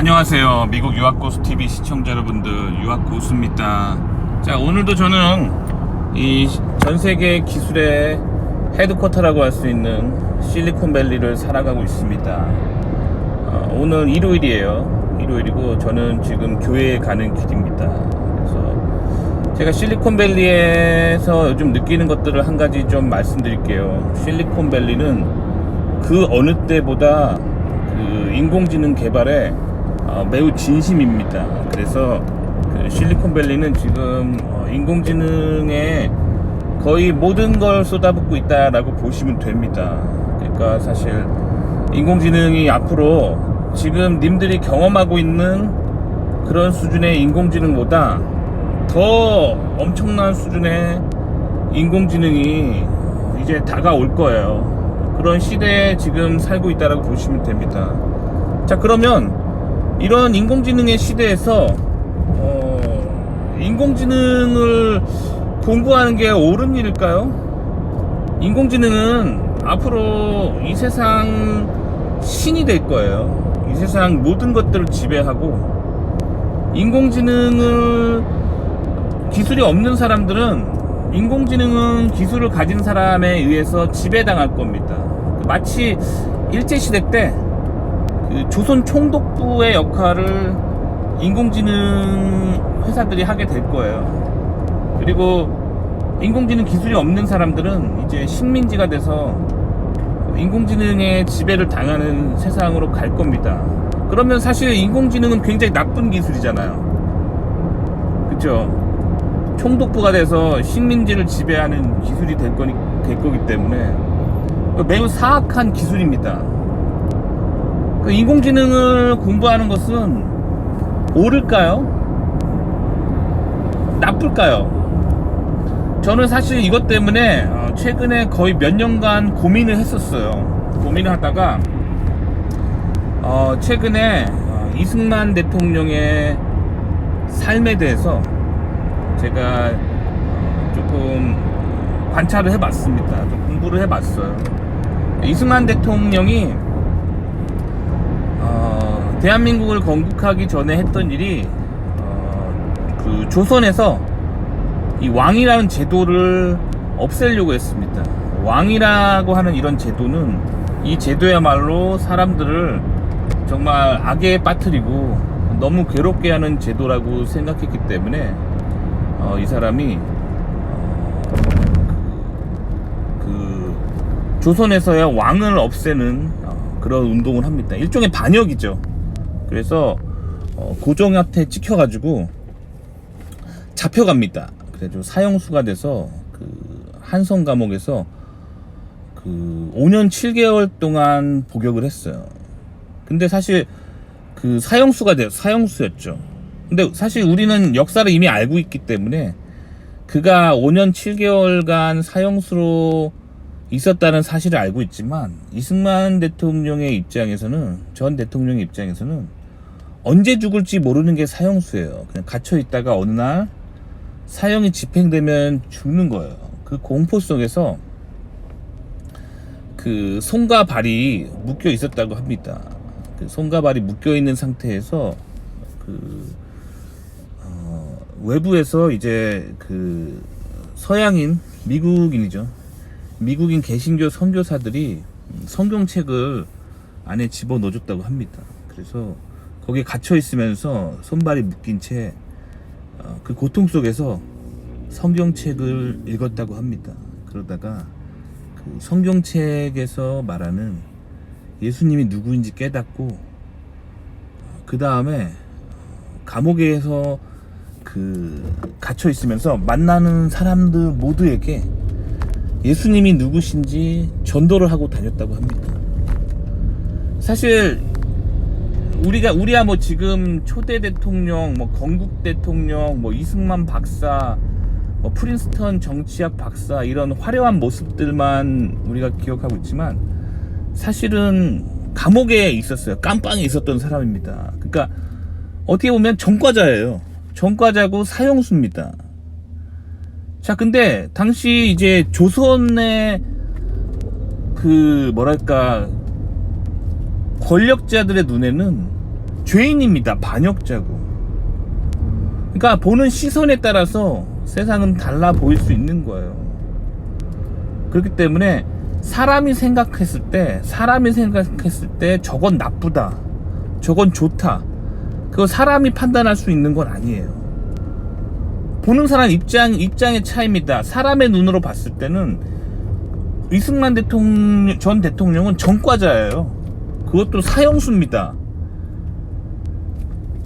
안녕하세요. 미국 유학고수 TV 시청자 여러분들, 유학고수입니다. 자, 오늘도 저는 이 전 세계 기술의 헤드쿼터라고 할 수 있는 실리콘밸리를 살아가고 있습니다. 어, 오늘 일요일이에요. 일요일이고 저는 지금 교회에 가는 길입니다. 그래서 제가 실리콘밸리에서 요즘 느끼는 것들을 한 가지 좀 말씀드릴게요. 실리콘밸리는 그 어느 때보다 그 인공지능 개발에 어, 매우 진심입니다. 그래서 그 실리콘밸리는 지금 어, 인공지능에 거의 모든 걸 쏟아붓고 있다라고 보시면 됩니다. 그러니까 사실 인공지능이 앞으로 지금 님들이 경험하고 있는 그런 수준의 인공지능보다 더 엄청난 수준의 인공지능이 이제 다가올 거예요. 그런 시대에 지금 살고 있다라고 보시면 됩니다. 자, 그러면 이런 인공지능의 시대에서 어, 인공지능을 공부하는 게 옳은 일일까요? 인공지능은 앞으로 이 세상 신이 될 거예요. 이 세상 모든 것들을 지배하고 인공지능을 기술이 없는 사람들은 인공지능은 기술을 가진 사람에 의해서 지배당할 겁니다. 마치 일제시대 때 그 조선 총독부의 역할을 인공지능 회사들이 하게 될 거예요. 그리고 인공지능 기술이 없는 사람들은 이제 식민지가 돼서 인공지능의 지배를 당하는 세상으로 갈 겁니다. 그러면 사실 인공지능은 굉장히 나쁜 기술이잖아요. 그쵸? 총독부가 돼서 식민지를 지배하는 기술이 될, 거니, 될 거기 때문에 매우 사악한 기술입니다. 그 인공지능을 공부하는 것은 옳을까요? 나쁠까요? 저는 사실 이것 때문에 어, 최근에 거의 몇 년간 고민을 했었어요. 고민을 하다가 어, 최근에 어, 이승만 대통령의 삶에 대해서 제가 어, 조금 관찰을 해봤습니다. 좀 공부를 해봤어요. 이승만 대통령이 어, 대한민국을 건국하기 전에 했던 일이 어, 그 조선에서 이 왕이라는 제도를 없애려고 했습니다. 왕이라고 하는 이런 제도는 이 제도야말로 사람들을 정말 악에 빠뜨리고 너무 괴롭게 하는 제도라고 생각했기 때문에 어, 이 사람이 어, 그, 그 조선에서야 왕을 없애는 어, 그런 운동을 합니다. 일종의 반역이죠. 그래서 어, 고종한테 찍혀가지고 잡혀갑니다. 그래서 사형수가 돼서 그 한성 감옥에서 그 5년 7개월 동안 복역을 했어요. 근데 사실 그 사형수가 돼요. 사형수였죠. 근데 사실 우리는 역사를 이미 알고 있기 때문에 그가 5년 7개월간 사형수로 있었다는 사실을 알고 있지만 이승만 대통령의 입장에서는 전 대통령의 입장에서는 언제 죽을지 모르는 게 사형수예요. 그냥 갇혀 있다가 어느 날 사형이 집행되면 죽는 거예요. 그 공포 속에서 그 손과 발이 묶여 있었다고 합니다. 그 손과 발이 묶여 있는 상태에서 그 어, 외부에서 이제 그 서양인 미국인이죠. 미국인 개신교 선교사들이 성경책을 안에 집어 넣어줬다고 합니다. 그래서 거기에 갇혀 있으면서 손발이 묶인 채 그 고통 속에서 성경책을 읽었다고 합니다. 그러다가 그 성경책에서 말하는 예수님이 누구인지 깨닫고 그 다음에 감옥에서 그 갇혀 있으면서 만나는 사람들 모두에게 예수님이 누구신지 전도를 하고 다녔다고 합니다. 사실 우리가 우리야 뭐 지금 초대 대통령, 뭐 건국 대통령, 뭐 이승만 박사, 뭐 프린스턴 정치학 박사 이런 화려한 모습들만 우리가 기억하고 있지만 사실은 감옥에 있었어요. 깜빵에 있었던 사람입니다. 그러니까 어떻게 보면 전과자예요. 전과자고 사형수입니다. 자, 근데 당시 이제 조선의 그 뭐랄까 권력자들의 눈에는 죄인입니다. 반역자고. 그러니까 보는 시선에 따라서 세상은 달라 보일 수 있는 거예요. 그렇기 때문에 사람이 생각했을 때, 사람이 생각했을 때 저건 나쁘다. 저건 좋다. 그거 사람이 판단할 수 있는 건 아니에요. 보는 사람 입장, 입장의 차이입니다. 사람의 눈으로 봤을 때는 이승만 대통령, 전 대통령은 전과자예요. 그것도 사형수입니다.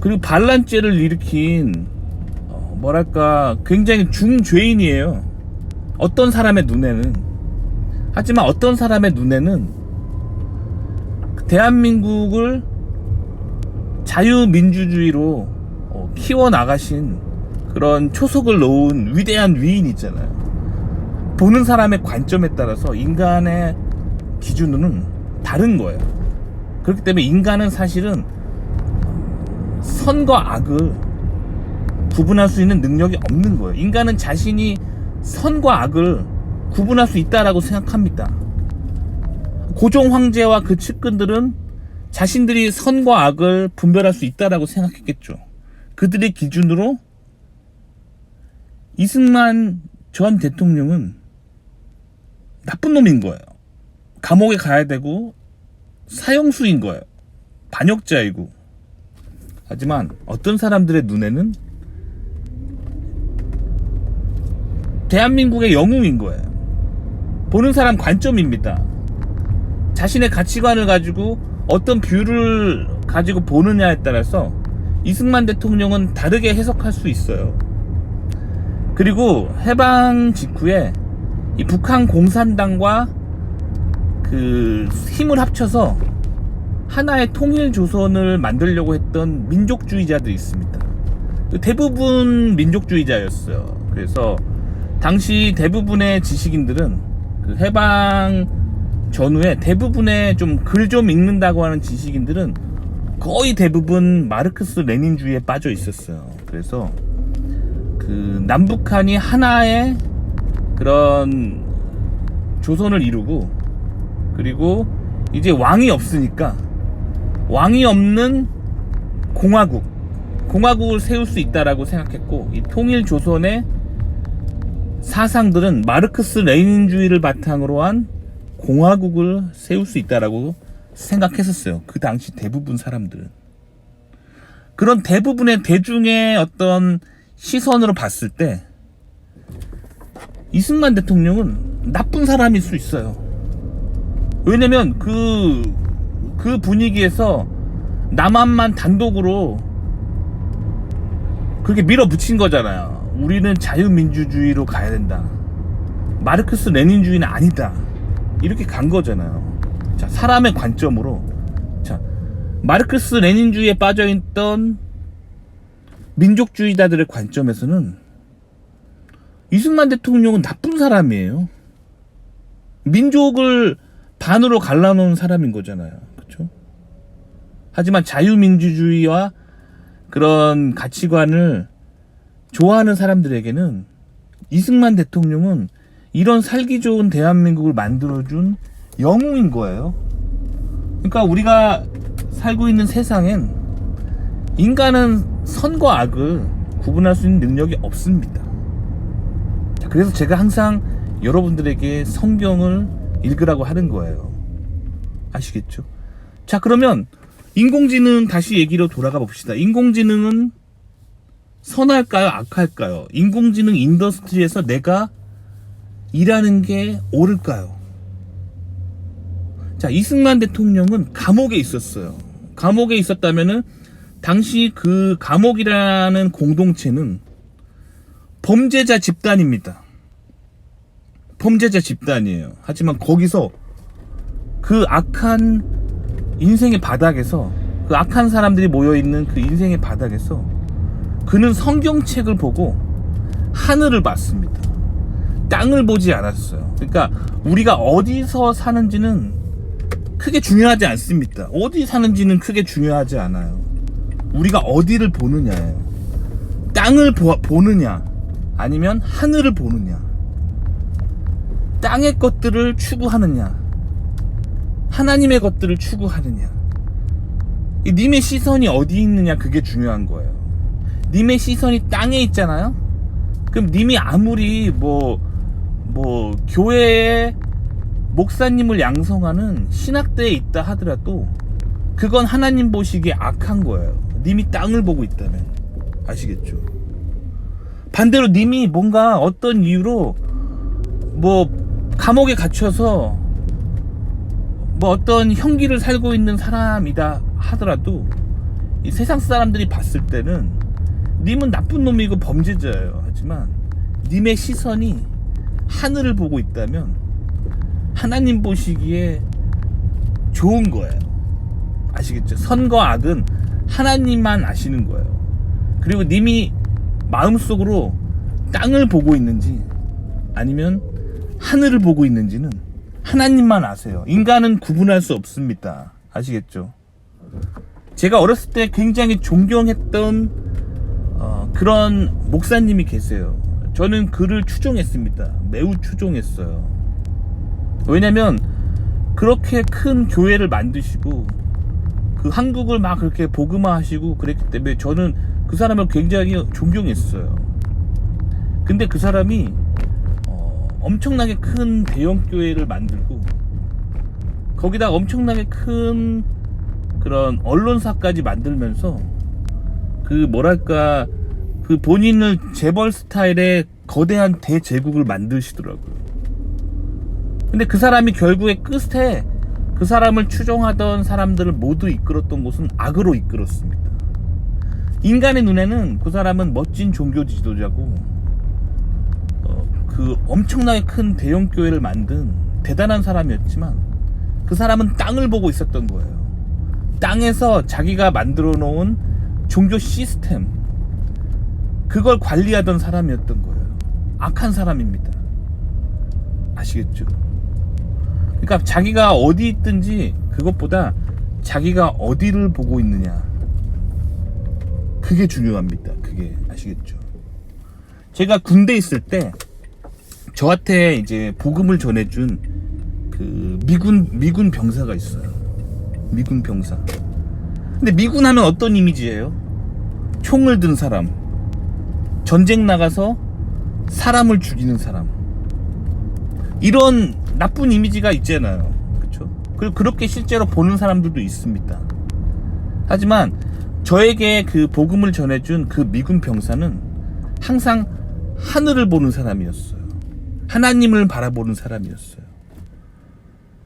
그리고 반란죄를 일으킨 어, 뭐랄까 굉장히 중죄인이에요. 어떤 사람의 눈에는 하지만 어떤 사람의 눈에는 대한민국을 자유민주주의로 어, 키워 나가신 그런 초석을 놓은 위대한 위인 있잖아요. 보는 사람의 관점에 따라서 인간의 기준은 다른 거예요. 그렇기 때문에 인간은 사실은 선과 악을 구분할 수 있는 능력이 없는 거예요. 인간은 자신이 선과 악을 구분할 수 있다라고 생각합니다. 고종 황제와 그 측근들은 자신들이 선과 악을 분별할 수 있다라고 생각했겠죠. 그들의 기준으로 이승만 전 대통령은 나쁜 놈인 거예요. 감옥에 가야 되고 사형수인 거예요. 반역자이고. 하지만 어떤 사람들의 눈에는 대한민국의 영웅인 거예요. 보는 사람 관점입니다. 자신의 가치관을 가지고 어떤 뷰를 가지고 보느냐에 따라서 이승만 대통령은 다르게 해석할 수 있어요. 그리고 해방 직후에 이 북한 공산당과 그 힘을 합쳐서 하나의 통일 조선을 만들려고 했던 민족주의자들이 있습니다. 대부분 민족주의자였어요. 그래서 당시 대부분의 지식인들은 그 해방 전후에 대부분의 좀 글 좀 읽는다고 하는 지식인들은 거의 대부분 마르크스 레닌주의에 빠져 있었어요. 그래서 그 남북한이 하나의 그런 조선을 이루고 그리고 이제 왕이 없으니까 왕이 없는 공화국 공화국을 세울 수 있다라고 생각했고 이 통일 조선의 사상들은 마르크스 레닌주의를 바탕으로 한 공화국을 세울 수 있다라고 생각했었어요. 그 당시 대부분 사람들은 그런 대부분의 대중의 어떤 시선으로 봤을 때 이승만 대통령은 나쁜 사람일 수 있어요. 왜냐면 그, 그 분위기에서 남한만 단독으로 그렇게 밀어붙인 거잖아요. 우리는 자유민주주의로 가야 된다. 마르크스 레닌주의는 아니다. 이렇게 간 거잖아요. 자, 사람의 관점으로. 자, 마르크스 레닌주의에 빠져있던 민족주의자들의 관점에서는 이승만 대통령은 나쁜 사람이에요. 민족을 반으로 갈라놓은 사람인 거잖아요. 그렇죠? 하지만 자유민주주의와 그런 가치관을 좋아하는 사람들에게는 이승만 대통령은 이런 살기 좋은 대한민국을 만들어준 영웅인 거예요. 그러니까 우리가 살고 있는 세상엔 인간은 선과 악을 구분할 수 있는 능력이 없습니다. 그래서 제가 항상 여러분들에게 성경을 읽으라고 하는 거예요. 아시겠죠? 자, 그러면 인공지능 다시 얘기로 돌아가 봅시다. 인공지능은 선할까요? 악할까요? 인공지능 인더스트리에서 내가 일하는 게 옳을까요? 자, 이승만 대통령은 감옥에 있었어요. 감옥에 있었다면은 당시 그 감옥이라는 공동체는 범죄자 집단입니다. 범죄자 집단이에요. 하지만 거기서 그 악한 인생의 바닥에서 그 악한 사람들이 모여있는 그 인생의 바닥에서 그는 성경책을 보고 하늘을 봤습니다. 땅을 보지 않았어요. 그러니까 우리가 어디서 사는지는 크게 중요하지 않습니다. 어디 사는지는 크게 중요하지 않아요. 우리가 어디를 보느냐예요. 땅을 보, 보느냐, 아니면 하늘을 보느냐 땅의 것들을 추구하느냐 하나님의 것들을 추구하느냐 이 님의 시선이 어디 있느냐 그게 중요한 거예요. 님의 시선이 땅에 있잖아요. 그럼 님이 아무리 뭐뭐 교회에 목사님을 양성하는 신학대에 있다 하더라도 그건 하나님 보시기에 악한 거예요. 님이 땅을 보고 있다면 아시겠죠? 반대로 님이 뭔가 어떤 이유로 뭐 감옥에 갇혀서 뭐 어떤 형기를 살고 있는 사람이다 하더라도 이 세상 사람들이 봤을 때는 님은 나쁜 놈이고 범죄자예요. 하지만 님의 시선이 하늘을 보고 있다면 하나님 보시기에 좋은 거예요. 아시겠죠? 선과 악은 하나님만 아시는 거예요. 그리고 님이 마음속으로 땅을 보고 있는지 아니면 하늘을 보고 있는지는 하나님만 아세요. 인간은 구분할 수 없습니다. 아시겠죠? 제가 어렸을 때 굉장히 존경했던 어, 그런 목사님이 계세요. 저는 그를 추종했습니다. 매우 추종했어요. 왜냐면 그렇게 큰 교회를 만드시고 그 한국을 막 그렇게 복음화하시고 그랬기 때문에 저는 그 사람을 굉장히 존경했어요. 근데 그 사람이 어, 엄청나게 큰 대형 교회를 만들고 거기다 엄청나게 큰 그런 언론사까지 만들면서 그 뭐랄까 그 본인을 재벌 스타일의 거대한 대제국을 만드시더라고요. 근데 그 사람이 결국에 끝에 그 사람을 추종하던 사람들을 모두 이끌었던 곳은 악으로 이끌었습니다. 인간의 눈에는 그 사람은 멋진 종교 지도자고 어, 그 엄청나게 큰 대형 교회를 만든 대단한 사람이었지만 그 사람은 땅을 보고 있었던 거예요. 땅에서 자기가 만들어 놓은 종교 시스템 그걸 관리하던 사람이었던 거예요. 악한 사람입니다. 아시겠죠? 그러니까 자기가 어디 있든지 그것보다 자기가 어디를 보고 있느냐. 그게 중요합니다. 그게 아시겠죠? 제가 군대 있을 때 저한테 이제 복음을 전해준 그 미군 미군 병사가 있어요. 미군 병사. 근데 미군 하면 어떤 이미지예요? 총을 든 사람. 전쟁 나가서 사람을 죽이는 사람. 이런 나쁜 이미지가 있잖아요. 그렇죠? 그리고 그렇게 실제로 보는 사람들도 있습니다. 하지만 저에게 그 복음을 전해준 그 미군 병사는 항상 하늘을 보는 사람이었어요. 하나님을 바라보는 사람이었어요.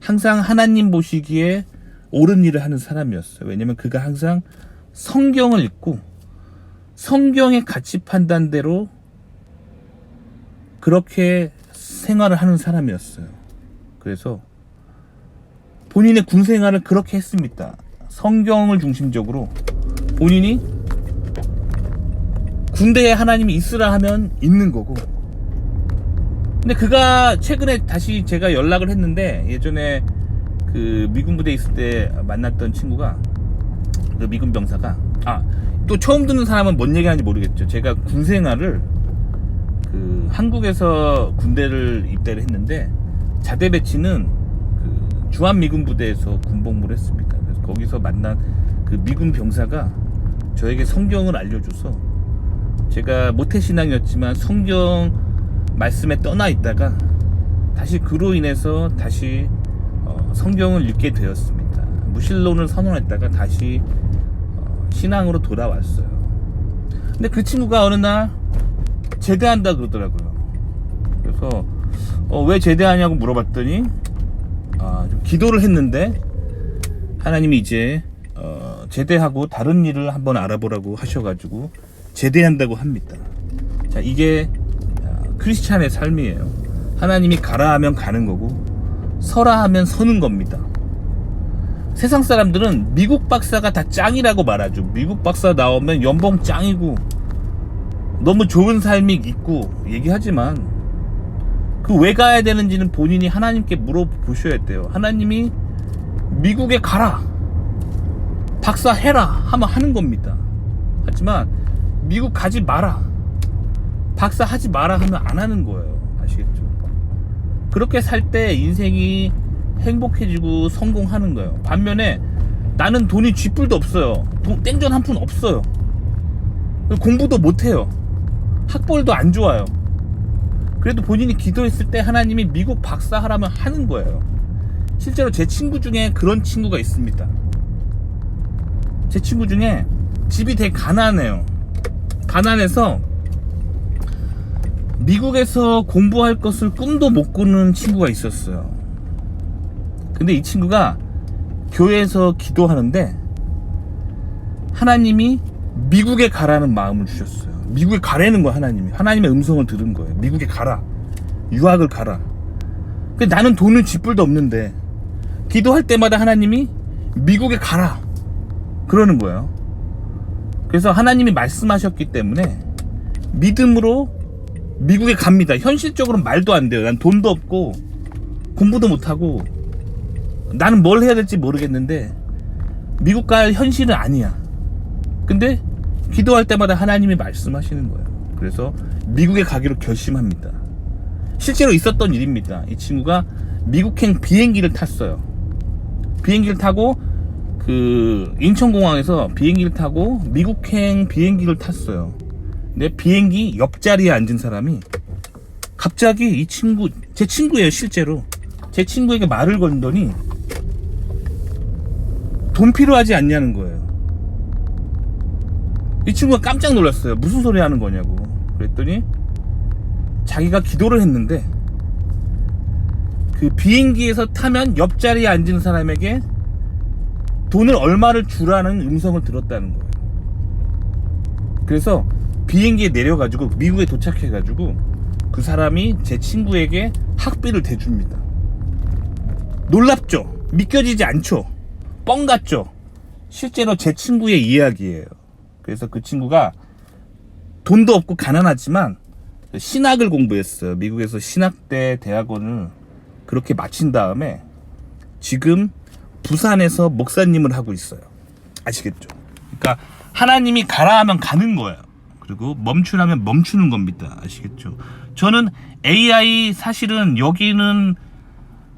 항상 하나님 보시기에 옳은 일을 하는 사람이었어요. 왜냐면 그가 항상 성경을 읽고 성경의 가치 판단대로 그렇게 생활을 하는 사람이었어요. 그래서 본인의 군 생활을 그렇게 했습니다. 성경을 중심적으로 본인이 군대에 하나님이 있으라 하면 있는 거고. 근데 그가 최근에 다시 제가 연락을 했는데 예전에 그 미군 부대에 있을 때 만났던 친구가 그 미군 병사가 아 또 처음 듣는 사람은 뭔 얘기하는지 모르겠죠. 제가 군 생활을 그 한국에서 군대를 입대를 했는데 자대 배치는 그 주한 미군 부대에서 군복무를 했습니다. 그래서 거기서 만난 그 미군 병사가 저에게 성경을 알려줘서 제가 모태 신앙이었지만 성경 말씀에 떠나 있다가 다시 그로 인해서 다시 어, 성경을 읽게 되었습니다. 무신론을 선언했다가 다시 어, 신앙으로 돌아왔어요. 근데 그 친구가 어느 날 제대한다 그러더라고요. 그래서 어, 왜 제대하냐고 물어봤더니 아, 좀 기도를 했는데 하나님이 이제 어, 제대하고 다른 일을 한번 알아보라고 하셔가지고 제대한다고 합니다. 자 이게 아, 크리스찬의 삶이에요. 하나님이 가라 하면 가는 거고 서라 하면 서는 겁니다. 세상 사람들은 미국 박사가 다 짱이라고 말하죠. 미국 박사 나오면 연봉 짱이고 너무 좋은 삶이 있고 얘기하지만 그 왜 가야 되는지는 본인이 하나님께 물어보셔야 돼요. 하나님이 미국에 가라. 박사 해라. 하면 하는 겁니다. 하지만 미국 가지 마라. 박사 하지 마라 하면 안 하는 거예요. 아시겠죠? 그렇게 살 때 인생이 행복해지고 성공하는 거예요. 반면에 나는 돈이 쥐뿔도 없어요. 돈, 땡전 한 푼 없어요. 공부도 못해요. 학벌도 안 좋아요. 그래도 본인이 기도했을 때 하나님이 미국 박사 하라면 하는 거예요. 실제로 제 친구 중에 그런 친구가 있습니다. 제 친구 중에 집이 되게 가난해요. 가난해서 미국에서 공부할 것을 꿈도 못 꾸는 친구가 있었어요. 근데 이 친구가 교회에서 기도하는데 하나님이 미국에 가라는 마음을 주셨어요. 미국에 가라는 거야 하나님이. 하나님의 음성을 들은 거예요. 미국에 가라. 유학을 가라. 근데 나는 돈을 쥐뿔도 없는데 기도할 때마다 하나님이 미국에 가라. 그러는 거예요. 그래서 하나님이 말씀하셨기 때문에 믿음으로 미국에 갑니다. 현실적으로 말도 안 돼요. 난 돈도 없고 공부도 못하고 나는 뭘 해야 될지 모르겠는데 미국 갈 현실은 아니야. 근데 기도할 때마다 하나님이 말씀하시는 거예요. 그래서 미국에 가기로 결심합니다. 실제로 있었던 일입니다. 이 친구가 미국행 비행기를 탔어요. 비행기를 타고 그 인천공항에서 비행기를 타고 미국행 비행기를 탔어요. 근데 비행기 옆자리에 앉은 사람이 갑자기 이 친구 제 친구예요 실제로 제 친구에게 말을 걸더니 돈 필요하지 않냐는 거예요. 이 친구가 깜짝 놀랐어요. 무슨 소리 하는 거냐고. 그랬더니 자기가 기도를 했는데 그 비행기에서 타면 옆자리에 앉은 사람에게 돈을 얼마를 주라는 음성을 들었다는 거예요. 그래서 비행기에 내려가지고 미국에 도착해가지고 그 사람이 제 친구에게 학비를 대줍니다. 놀랍죠? 믿겨지지 않죠? 뻥 같죠? 실제로 제 친구의 이야기예요. 그래서 그 친구가 돈도 없고 가난하지만 신학을 공부했어요. 미국에서 신학대 대학원을 그렇게 마친 다음에 지금 부산에서 목사님을 하고 있어요. 아시겠죠? 그러니까 하나님이 가라 하면 가는 거예요. 그리고 멈추라면 멈추는 겁니다. 아시겠죠? 저는 AI 사실은 여기는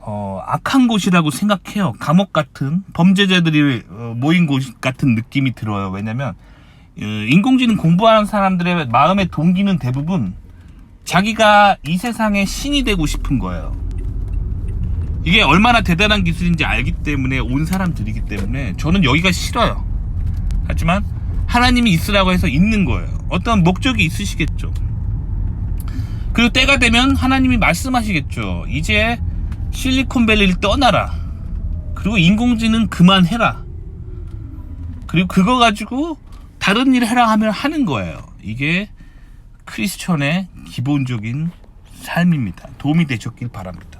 어, 악한 곳이라고 생각해요. 감옥 같은 범죄자들이 어, 모인 곳 같은 느낌이 들어요. 왜냐면 어, 인공지능 공부하는 사람들의 마음의 동기는 대부분 자기가 이 세상의 신이 되고 싶은 거예요. 이게 얼마나 대단한 기술인지 알기 때문에 온 사람들이기 때문에 저는 여기가 싫어요. 하지만 하나님이 있으라고 해서 있는 거예요. 어떤 목적이 있으시겠죠. 그리고 때가 되면 하나님이 말씀하시겠죠. 이제 실리콘밸리를 떠나라. 그리고 인공지능 그만해라. 그리고 그거 가지고 다른 일 해라 하면 하는 거예요. 이게 크리스천의 기본적인 삶입니다. 도움이 되셨길 바랍니다.